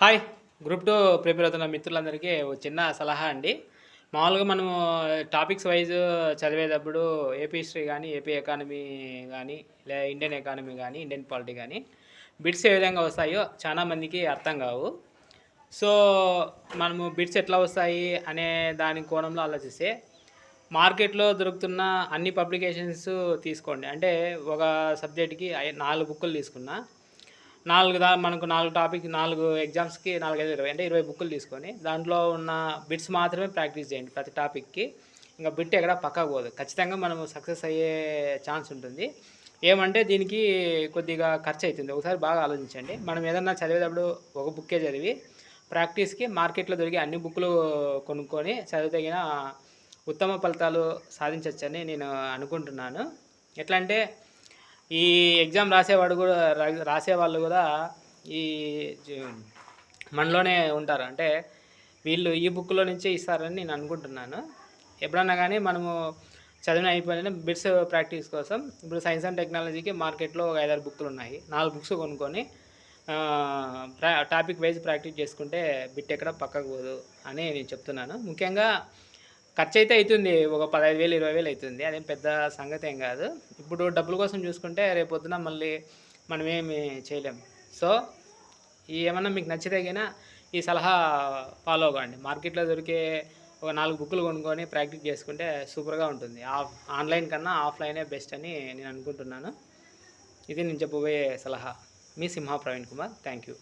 Hi. Group two prepare అవుతున్న మిత్రులందరికీ ఒక చిన్న సలహా అండి. మామూలుగా మనము టాపిక్స్ వైజ్ చదివేటప్పుడు ఏపీ హిస్టరీ కానీ ఏపీ ఎకానమీ కానీ లే ఇండియన్ ఎకానమీ కానీ ఇండియన్ పాలిటీ కానీ బిట్స్ ఏ విధంగా వస్తాయో చాలా మందికి అర్థం కావు. సో మనము బిట్స్ ఎట్లా వస్తాయి అనే దాని కోణంలో ఆలోచిస్తే మార్కెట్లో దొరుకుతున్న అన్ని పబ్లికేషన్స్ తీసుకోండి. అంటే ఒక సబ్జెక్ట్కి నాలుగు బుక్కులు తీసుకున్నా నాలుగు దా మనకు నాలుగు టాపిక్ నాలుగు ఎగ్జామ్స్కి నాలుగైదు ఇరవై అంటే ఇరవై బుక్కులు తీసుకొని దాంట్లో ఉన్న బిట్స్ మాత్రమే ప్రాక్టీస్ చేయండి ప్రతి టాపిక్కి. ఇంకా బిట్ ఎక్కడ పక్కకు పోదు. ఖచ్చితంగా మనం సక్సెస్ అయ్యే ఛాన్స్ ఉంటుంది. ఏమంటే దీనికి కొద్దిగా ఖర్చు అవుతుంది ఒకసారి బాగా ఆలోచించండి. మనం ఏదన్నా చదివేటప్పుడు ఒక బుక్కే చదివి ప్రాక్టీస్కి మార్కెట్లో దొరికే అన్ని బుక్కులు కొనుక్కొని చదివితగిన ఉత్తమ ఫలితాలు సాధించవచ్చని నేను అనుకుంటున్నాను. ఎట్లా అంటే ఈ ఎగ్జామ్ రాసేవాడు కూడా రాసేవాళ్ళు కూడా ఈ జ- మనలోనే ఉంటారు. అంటే వీళ్ళు ఈ బుక్లో నుంచే ఇస్తారని నేను అనుకుంటున్నాను. ఎప్పుడన్నా కానీ మనము చదివిన అయిపోయిన బిట్స్ ప్రాక్టీస్ కోసం ఇప్పుడు సైన్స్ అండ్ టెక్నాలజీకి మార్కెట్లో ఒక ఐదారు బుక్లు ఉన్నాయి. నాలుగు బుక్స్ కొనుక్కొని టాపిక్ వైజ్ ప్రాక్టీస్ చేసుకుంటే బిట్ ఎక్కడ పక్కకు పోదు అని నేను చెప్తున్నాను. ముఖ్యంగా ఖర్చు అయితే అవుతుంది. ఒక పదహైదు వేలు ఇరవై వేలు అవుతుంది. అదేం పెద్ద సంగతి ఏం కాదు. ఇప్పుడు డబ్బుల కోసం చూసుకుంటే రేపు పొద్దున మళ్ళీ మనం ఏమి చేయలేం. సో ఈ ఏమన్నా మీకు నచ్చితే గినా ఈ సలహా ఫాలో అవ్వండి. మార్కెట్లో దొరికే ఒక నాలుగు బుక్కులు కొనుక్కొని ప్రాక్టీస్ చేసుకుంటే సూపర్గా ఉంటుంది. ఆఫ్ ఆన్లైన్ కన్నా ఆఫ్లైనే బెస్ట్ అని నేను అనుకుంటున్నాను. ఇది నేను చెప్పబోయే సలహా. మీ సింహ ప్రవీణ్ కుమార్. Thank you.